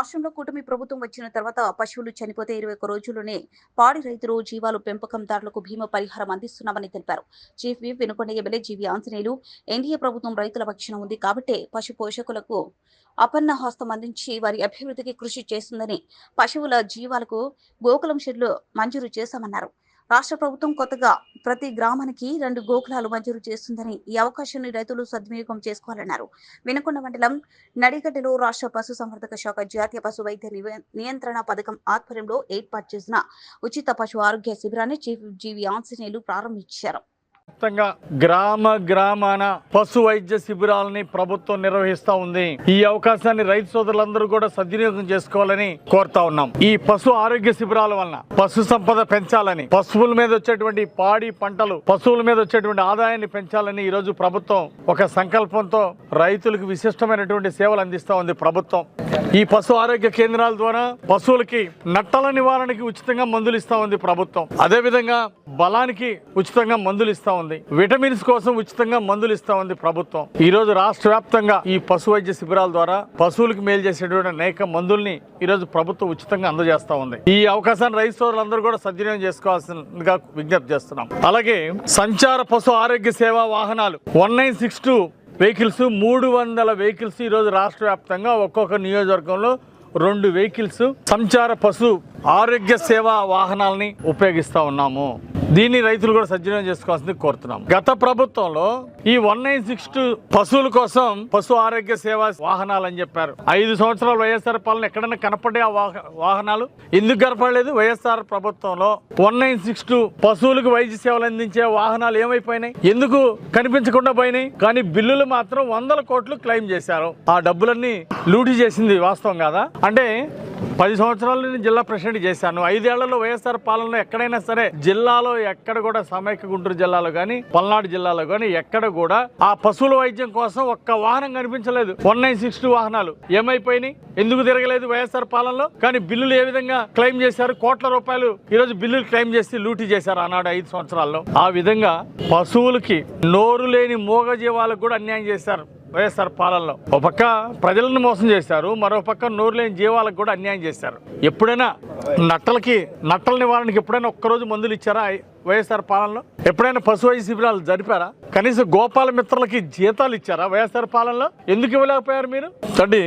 రాష్ట్రంలో కూటమి ప్రభుత్వం వచ్చిన తర్వాత పశువులు చనిపోతే ఇరవై ఒక్క రోజుల్లోనే పాడి రైతులు జీవాలు పెంపకందారులకు భీమా పరిహారం అందిస్తున్నామని తెలిపారు. Chief whip Vinukonda MLA GV Anjaneyulu NDA ప్రభుత్వం రైతుల పక్షాన ఉంది కాబట్టే పశు పోషకులకు అపన్న హస్తం అందించి వారి అభివృద్ధికి కృషి చేస్తుందని పశువుల జీవాలకు గోకులం షెడ్లు మంజూరు చేశామన్నారు. రాష్ట్ర ప్రభుత్వం కొత్తగా ప్రతి గ్రామానికి రెండు గోకులాలు మంజూరు చేస్తుందని ఈ అవకాశాన్ని రైతులు సద్వినియోగం చేసుకోవాలన్నారు. వినకొండ మండలం నడిగడ్డలో రాష్ట్ర పశు సంవర్ధక శాఖ జాతీయ పశు వైద్య నియంత్రణ పథకం ఆధ్వర్యంలో ఏర్పాటు చేసిన ఉచిత పశు ఆరోగ్య శిబిరాన్ని చీఫ్ జీవి ఆంజనేయులు ప్రారంభించారు. వ్యాప్తంగా గ్రామ గ్రామాన పశు వైద్య శిబిరాలని ప్రభుత్వం నిర్వహిస్తా ఉంది. ఈ అవకాశాన్ని రైతు సోదరులందరూ కూడా సద్వినియోగం చేసుకోవాలని కోరుతా ఉన్నాం. ఈ పశు ఆరోగ్య శిబిరాల వలన పశు సంపద పెంచాలని పశువుల మీద వచ్చేటువంటి పాడి పంటలు పశువుల మీద వచ్చేటువంటి ఆదాయాన్ని పెంచాలని ఈ రోజు ప్రభుత్వం ఒక సంకల్పంతో రైతులకు విశిష్టమైనటువంటి సేవలు అందిస్తా ఉంది ప్రభుత్వం. ఈ పశు ఆరోగ్య కేంద్రాల ద్వారా పశువులకి నట్టల నివారణకి ఉచితంగా మందులు ఇస్తా ఉంది ప్రభుత్వం. అదే విధంగా బలానికి ఉచితంగా మందులు ఇస్తా ఉంది. విటమిన్స్ కోసం ఉచితంగా మందులు ఇస్తా ఉంది ప్రభుత్వం. ఈ రోజు రాష్ట్ర వ్యాప్తంగా ఈ పశు వైద్య శిబిరాల ద్వారా పశువులకు మేలు చేసేటువంటి అనేక మందుల్ని ఈ రోజు ప్రభుత్వం ఉచితంగా అందజేస్తా ఉంది. ఈ అవకాశాన్ని రైతు సోదరులందరూ కూడా సద్వినియోగం చేసుకోవాల్సిందిగా విజ్ఞప్తి చేస్తున్నాం. అలాగే సంచార పశు ఆరోగ్య సేవా వాహనాలు one nine six two vehicles మూడు వందల వెహికల్స్ ఈరోజు రాష్ట్ర వ్యాప్తంగా ఒక్కొక్క నియోజకవర్గంలో రెండు వెహికల్స్ సంచార పశు ఆరోగ్య సేవా వాహనాలని ఉపయోగిస్తూ ఉన్నాము. దీన్ని రైతులు కూడా సజ్జనం చేసుకోవాల్సింది కోరుతున్నాం. గత ప్రభుత్వంలో ఈ వన్ నైన్ సిక్స్ టూ పశువుల కోసం పశు ఆరోగ్య సేవా వాహనాలు అని చెప్పారు. ఐదు సంవత్సరాలు వైఎస్ఆర్ పాలన ఎక్కడైనా కనపడే ఆ వాహనాలు? ఎందుకు కనపడలేదు? వైఎస్ఆర్ ప్రభుత్వంలో వన్ నైన్ సిక్స్ టూ పశువులకు వైద్య సేవలు అందించే వాహనాలు ఏమైపోయినాయి? ఎందుకు కనిపించకుండా పోయినాయి? కానీ బిల్లులు మాత్రం వందల కోట్లు క్లెయిమ్ చేశారు. ఆ డబ్బులన్నీ లూటీ చేసింది వాస్తవం కాదా? అంటే పది సంవత్సరాలు నేను జిల్లా ప్రెసిడెంట్ చేశాను. ఐదేళ్ళలో వైఎస్ఆర్ పాలనలో ఎక్కడైనా సరే జిల్లాలో ఎక్కడ కూడా సమైక్య గుంటూరు జిల్లాలో కానీ పల్నాడు జిల్లాలో కానీ ఎక్కడ కూడా ఆ పశువుల వైద్యం కోసం ఒక్క వాహనం కనిపించలేదు. వన్ నైన్ సిక్స్ టూ వాహనాలు ఏమైపోయినాయి? ఎందుకు తిరగలేదు వైఎస్ఆర్ పాలనలో? కానీ బిల్లులు ఏ విధంగా క్లెయిమ్ చేశారు? కోట్ల రూపాయలు ఈరోజు బిల్లులు క్లెయిమ్ చేసి లూటీ చేశారు ఆనాడు ఐదు సంవత్సరాల్లో. ఆ విధంగా పశువులకి నోరు లేని మూగజీవాలకు కూడా అన్యాయం చేశారు. వైఎస్ఆర్ పాలనలో. ఒక పక్క ప్రజలను మోసం చేశారు మరో పక్క నోరు లేని జీవాలకు కూడా అన్యాయం చేశారు. ఎప్పుడైనా నట్టలకి నట్టల నివారణకి ఎప్పుడైనా ఒక్కరోజు మందులు ఇచ్చారా వైఎస్ఆర్ పాలనలో? ఎప్పుడైనా పశు వైద్య శిబిరాలు జరిపారా? కనీసం గోపాల మిత్రులకి జీతాలు ఇచ్చారా వైఎస్ఆర్ పాలనలో? ఎందుకు ఇవ్వలేకపోయారు మీరు? చూడండి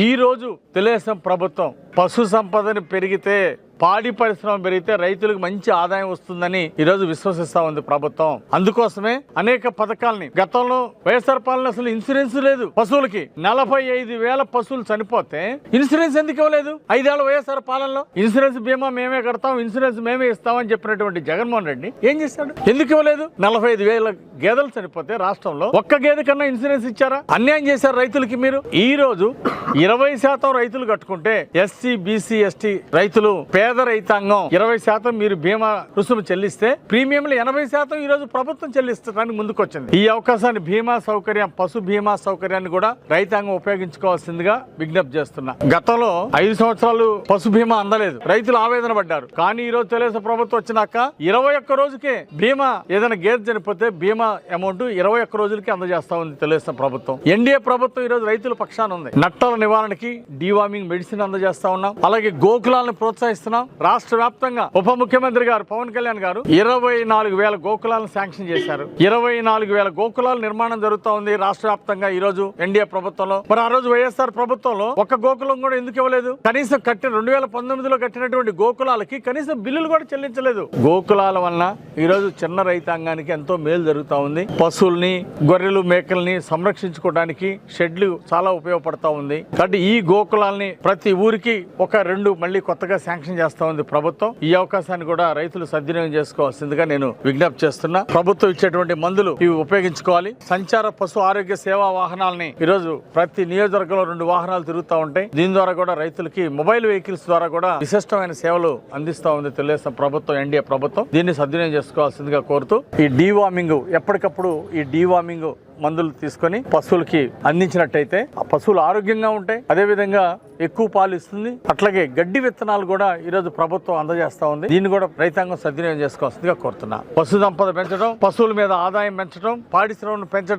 ఈ రోజు తెలుగుదేశం ప్రభుత్వం పశు సంపదని పెరిగితే పాడి పరిశ్రమ పెరిగితే రైతులకు మంచి ఆదాయం వస్తుందని ఈరోజు విశ్వసిస్తా ఉంది ప్రభుత్వం. అందుకోసమే అనేక పథకాలని గతంలో వైఎస్ఆర్ పాలన అసలు ఇన్సూరెన్స్ లేదు పశువులకి. నలభై ఐదు వేల పశువులు చనిపోతే ఇన్సూరెన్స్ ఎందుకు ఇవ్వలేదు? ఐదేళ్ళ వైఎస్ఆర్ పాలనలో ఇన్సూరెన్స్ బీమా మేమే కడతాం ఇన్సూరెన్స్ మేమే ఇస్తామని చెప్పినటువంటి జగన్మోహన్ రెడ్డి ఏం చేశాడు? ఎందుకు ఇవ్వలేదు? నలభై ఐదు వేల గేదెలు చనిపోతే రాష్ట్రంలో ఒక్క గేదె కన్నా ఇన్సూరెన్స్ ఇచ్చారా? అన్యాయం చేశారు రైతులకి మీరు? ఈ రోజు ఇరవై శాతం రైతులు కట్టుకుంటే ఎస్సీ బీసీ ఎస్టీ రైతులు పేద పేద రైతాంగం ఇరవై శాతం మీరు బీమా రుసుము చెల్లిస్తే ప్రీమియంలు ఎనభై శాతం ఈ రోజు ప్రభుత్వం చెల్లిస్తానికి ముందుకొచ్చింది. ఈ అవకాశాన్ని బీమా సౌకర్యం పశు బీమా సౌకర్యాన్ని కూడా రైతాంగం ఉపయోగించుకోవాల్సిందిగా విజ్ఞప్తి చేస్తున్నా. గతంలో ఐదు సంవత్సరాలు పశు బీమా అందలేదు. రైతులు ఆవేదన పడ్డారు. కానీ ఈ రోజు తెలుగుదేశం ప్రభుత్వం వచ్చినాక ఇరవై ఒక్క రోజుకే బీమా ఏదైనా గేదె చనిపోతే బీమా అమౌంట్ ఇరవై ఒక్క రోజులకి అందజేస్తా ఉంది తెలుగుదేశం ప్రభుత్వం. ఎన్డీఏ ప్రభుత్వం ఈ రోజు రైతుల పక్షాన ఉంది. నట్టల నివారణకి డివామింగ్ మెడిసిన్ అందజేస్తా ఉన్నాం. అలాగే గోకులాలను ప్రోత్సహిస్తున్నాం. రాష్ట్ర వ్యాప్తంగా ఉప ముఖ్యమంత్రి గారు పవన్ కళ్యాణ్ గారు ఇరవై నాలుగు వేల గోకులాలను శాంక్షన్ చేశారు. ఇరవై నాలుగు వేల గోకులాల నిర్మాణం జరుగుతా ఉంది రాష్ట్ర వ్యాప్తంగా ఈ రోజు ఎన్డీఏ ప్రభుత్వంలో. మరి ఆ రోజు వైఎస్ఆర్ ప్రభుత్వంలో ఒక్క గోకులం కూడా ఎందుకు ఇవ్వలేదు? కనీసం కట్టిన రెండు వేల పంతొమ్మిదిలో కట్టినటువంటి గోకులాలకి కనీసం బిల్లులు కూడా చెల్లించలేదు. గోకులాల వలన ఈ రోజు చిన్న రైతాంగానికి ఎంతో మేలు జరుగుతా ఉంది. పశువుల్ని గొర్రెలు మేకల్ని సంరక్షించుకోవడానికి షెడ్లు చాలా ఉపయోగపడతా ఉంది. కాబట్టి ఈ గోకులాల్ని ప్రతి ఊరికి ఒక రెండు మళ్ళీ కొత్తగా శాంక్షన్ చేస్తారు చేస్తా ఉంది ప్రభుత్వం. ఈ అవకాశాన్ని కూడా రైతులు సద్వినియోగం చేసుకోవాల్సిందిగా నేను విజ్ఞప్తి చేస్తున్నా. ప్రభుత్వం ఇచ్చేటువంటి మందులు ఇవి ఉపయోగించుకోవాలి. సంచార పశు ఆరోగ్య సేవా వాహనాలని ఈరోజు ప్రతి నియోజకవర్గంలో రెండు వాహనాలు తిరుగుతూ ఉంటాయి. దీని ద్వారా కూడా రైతులకి మొబైల్ వెహికల్స్ ద్వారా కూడా విశిష్టమైన సేవలు అందిస్తా ఉంది తెలుగుదేశం ప్రభుత్వం ఎన్డీఏ ప్రభుత్వం. దీన్ని సద్వినియోగం చేసుకోవాల్సిందిగా కోరుతూ ఈ డీవార్మింగ్ ఎప్పటికప్పుడు ఈ డీవార్మింగ్ మందులు తీసుకొని పశువులకి అందించినట్టయితే ఆ పశువులు ఆరోగ్యంగా ఉంటాయి. అదేవిధంగా ఎక్కువ పాలు ఇస్తుంది. అట్లాగే గడ్డి విత్తనాలు కూడా ఈరోజు ప్రభుత్వం అందజేస్తా ఉంది. దీన్ని కూడా రైతాంగం సద్వినియోగం చేసుకోవాల్సిందిగా కోరుతున్నా. పశు సంపద పెంచడం పశువుల మీద ఆదాయం పెంచడం పాడిశ్రమను పెంచడం